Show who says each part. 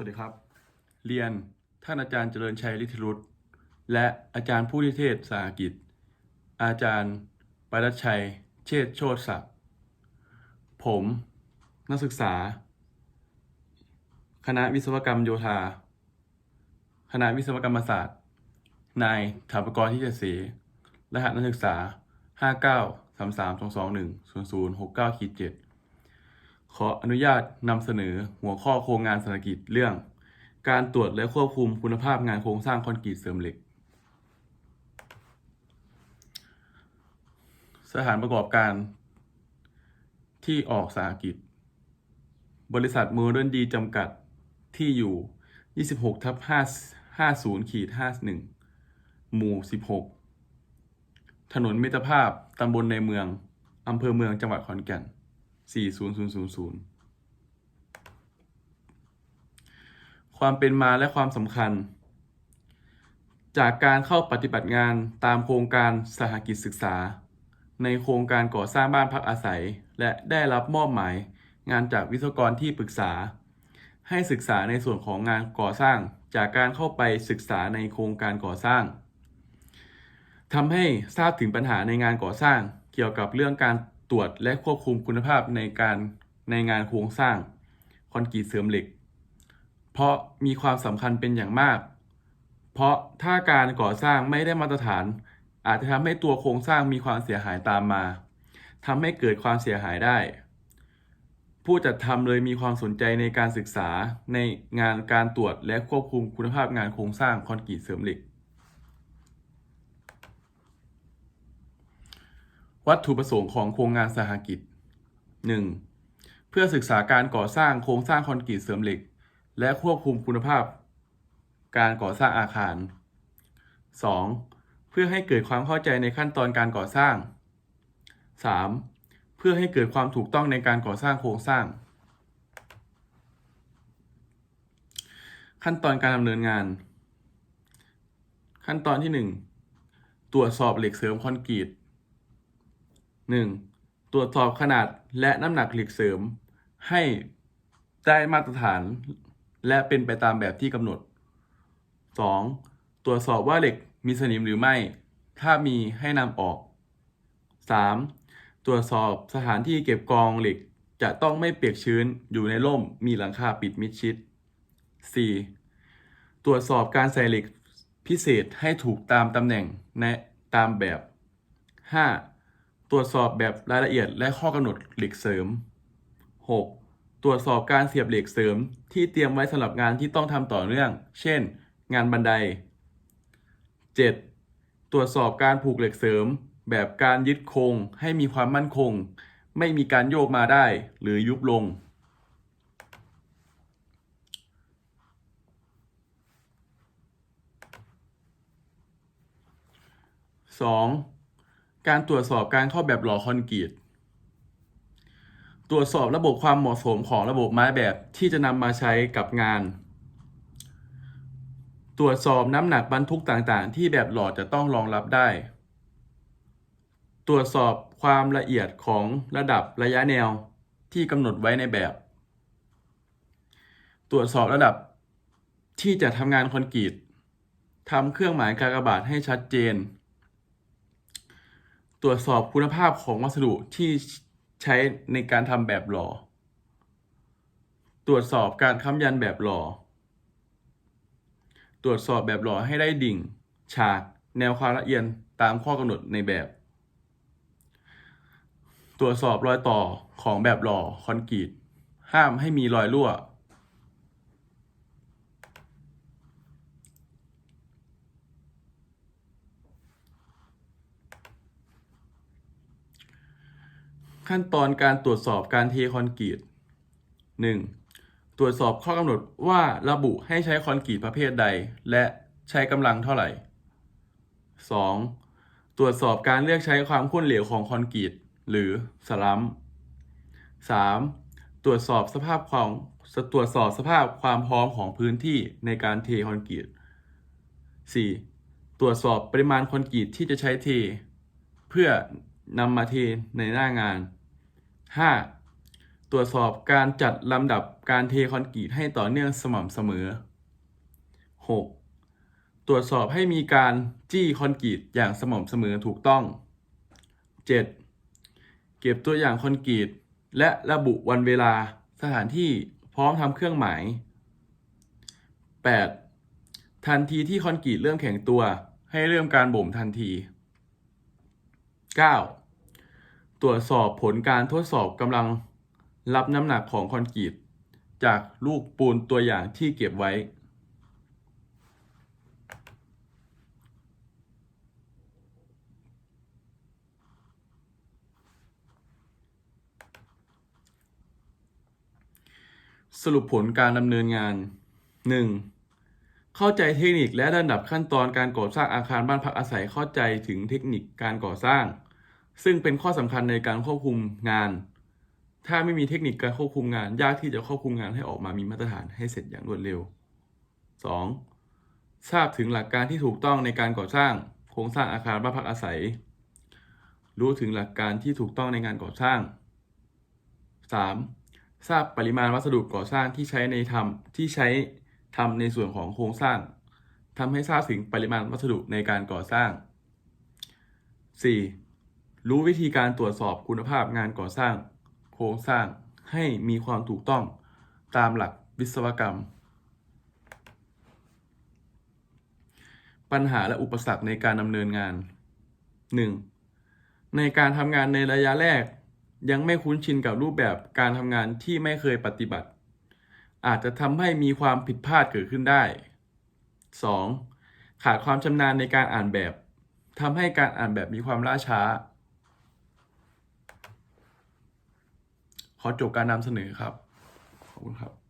Speaker 1: วัสดีครับ เรียนท่านอาจารย์เจริญชัยฤทธิรุตและอาจารย์ผู้นิเทศสาหกิจ อาจารย์ปรัชชัย เชษโชติศักดิ์ผม นักศึกษา คณะวิศวกรรมโยธา คณะวิศวกรรมศาสตร์ นายถาปกรที่เจษรหัสนักศึกษา 59 33 221 0069ขีด7 ขออนุญาตนำเสนอหัวข้อโครงงานเศรษฐกิจเรื่อง การตรวจและควบคุมคุณภาพงานโครงสร้างคอนกรีตเสริมเหล็ก สถานประกอบการที่ออกสาหกิจ บริษัทโมเดิร์นดีจำกัดที่อยู่ 26ทับ5 50ขีด51 หมู่ 16 ถนนมิตรภาพตำบลในเมืองอำเภอเมืองจังหวัดขอนแก่น 40000ความเป็นมาและความสำคัญ จากการเข้าปฏิบัติงานตามโครงการสหกิจศึกษา ในโครงการก่อสร้างบ้านพักอาศัย และได้รับมอบหมายงานจากวิศวกรที่ปรึกษา ให้ศึกษาในส่วนของงานก่อสร้าง จากการเข้าไปศึกษาในโครงการก่อสร้างทำให้ทราบถึงปัญหาในงานก่อสร้าง เกี่ยวกับเรื่องการ ตรวจและควบคุมคุณภาพในการในงานโครงสร้างคอนกรีตเสริมเหล็ก เพราะมีความสำคัญเป็นอย่างมาก เพราะถ้าการก่อสร้างไม่ได้มาตรฐาน อาจจะทำให้ตัวโครงสร้างมีความเสียหายตามมาทำให้เกิดความเสียหายได้ ผู้จัดทำเลยมีความสนใจในการศึกษาในงานการตรวจและควบคุมคุณภาพงานโครงสร้างคอนกรีตเสริมเหล็ก วัตถุประสงค์ของโครงงานสหกิจ 1. เพื่อศึกษาการก่อสร้างโครงสร้างคอนกรีตเสริมเหล็ก และควบคุมคุณภาพ การก่อสร้างอาคาร 2. เพื่อให้เกิดความเข้าใจในขั้นตอนการก่อสร้าง 3. เพื่อให้เกิดความถูกต้องในการก่อสร้างโครงสร้าง ขั้นตอนการดำเนินงาน ขั้นตอนที่ 1 ตรวจสอบเหล็กเสริมคอนกรีต 1. ตรวจสอบขนาดและน้ำหนักเหล็กเสริม ให้ได้มาตรฐานและเป็นไปตามแบบที่กำหนด 2. ตรวจสอบว่าเหล็กมีสนิมหรือไม่ ถ้ามีให้นำออก 3. ตรวจสอบสถานที่เก็บกองเหล็กจะต้องไม่เปียกชื้นอยู่ในร่มมีหลังคาปิดมิดชิด 4. ตรวจสอบการใส่เหล็กพิเศษให้ถูกตามตำแหน่งและตามแบบ 5. ตรวจสอบแบบรายละเอียดและข้อกำหนดเหล็กเสริม 6. ตรวจสอบการเสียบเหล็กเสริมที่เตรียมไว้สำหรับงานที่ต้องทำต่อเนื่อง เช่น งานบันได 7. ตรวจสอบการผูกเหล็กเสริม แบบการยึดโครงให้มีความมั่นคง ไม่มีการโยกมาได้หรือยุบลง 2. การตรวจสอบการเข้าแบบหล่อคอนกรีต ตรวจสอบระบบความเหมาะสมของระบบไม้แบบที่จะนำมาใช้กับงาน ตรวจสอบน้ำหนักบรรทุกต่างๆ ที่แบบหล่อจะต้องรองรับได้ ตรวจสอบความละเอียดของระดับระยะแนวที่กำหนดไว้ในแบบ ตรวจสอบระดับที่จะทำงานคอนกรีตทำเครื่องหมายกากบาทให้ชัดเจน ตรวจสอบคุณภาพของวัสดุที่ใช้ในการทำแบบหล่อ ตรวจสอบการค้ำยันแบบหล่อ ตรวจสอบแบบหล่อให้ได้ดิ่ง ฉาก แนวความละเอียดตามข้อกำหนดในแบบ ตรวจสอบรอยต่อของแบบหล่อคอนกรีต ห้ามให้มีรอยรั่ว ขั้นตอนการตรวจสอบการเทคอนกรีต 1. ตรวจสอบข้อกำหนดว่าระบุให้ใช้คอนกรีตประเภทใด และใช้กำลังเท่าไหร่ 2. ตรวจสอบการเลือกใช้ความข้นเหลวของคอนกรีต หรือสลัม 3. ตรวจสอบสภาพความตรวจสอบสภาพความพร้อมของพื้นที่ในการเทคอนกรีต 4. ตรวจสอบปริมาณคอนกรีตที่จะใช้เท เพื่อนำมาเทในหน้างาน 5. ตรวจสอบการจัดลำดับการเทคอนกรีตให้ต่อเนื่องสม่ำเสมอ 6. ตรวจสอบให้มีการจี้คอนกรีตอย่างสม่ำเสมอถูกต้อง 7. เก็บตัวอย่างคอนกรีตและระบุวันเวลาสถานที่พร้อมทำเครื่องหมาย 8. ทันทีที่คอนกรีตเริ่มแข็งตัวให้เริ่มการบ่มทันที 9. ตรวจสอบผลการทดสอบกำลังรับน้ำหนักของคอนกรีตจากลูกปูนตัวอย่างที่เก็บไว้ สรุปผลการดำเนินงาน 1. เข้าใจเทคนิคและระดับขั้นตอนการก่อสร้างอาคารบ้านพักอาศัยเข้าใจถึงเทคนิคการก่อสร้าง ซึ่งเป็นข้อสำคัญในการควบคุมงาน ถ้าไม่มีเทคนิคการควบคุมงาน ยากที่จะควบคุมงานให้ออกมามีมาตรฐานให้เสร็จอย่างรวดเร็ว 2. ทราบถึงหลักการที่ถูกต้องในการก่อสร้างโครงสร้างอาคารบ้านพักอาศัย รู้ถึงหลักการที่ถูกต้องในงานก่อสร้าง 3. ทราบปริมาณวัสดุก่อสร้างที่ใช้ในทำที่ใช้ทำในส่วนของโครงสร้างทำให้ทราบถึงปริมาณวัสดุในการก่อสร้าง 4. รู้วิธีการตรวจสอบคุณภาพงานก่อสร้าง โครงสร้างให้มีความถูกต้องตามหลักวิศวกรรม ปัญหาและอุปสรรคในการดำเนินงาน 1. ในการทำงานในระยะแรก ยังไม่คุ้นชินกับรูปแบบการทำงานที่ไม่เคยปฏิบัติ อาจจะทำให้มีความผิดพลาดเกิดขึ้นได้ 2. ขาดความชำนาญในการอ่านแบบทำให้การอ่านแบบมีความล่าช้า ขอจบการนำเสนอครับ ขอบคุณครับ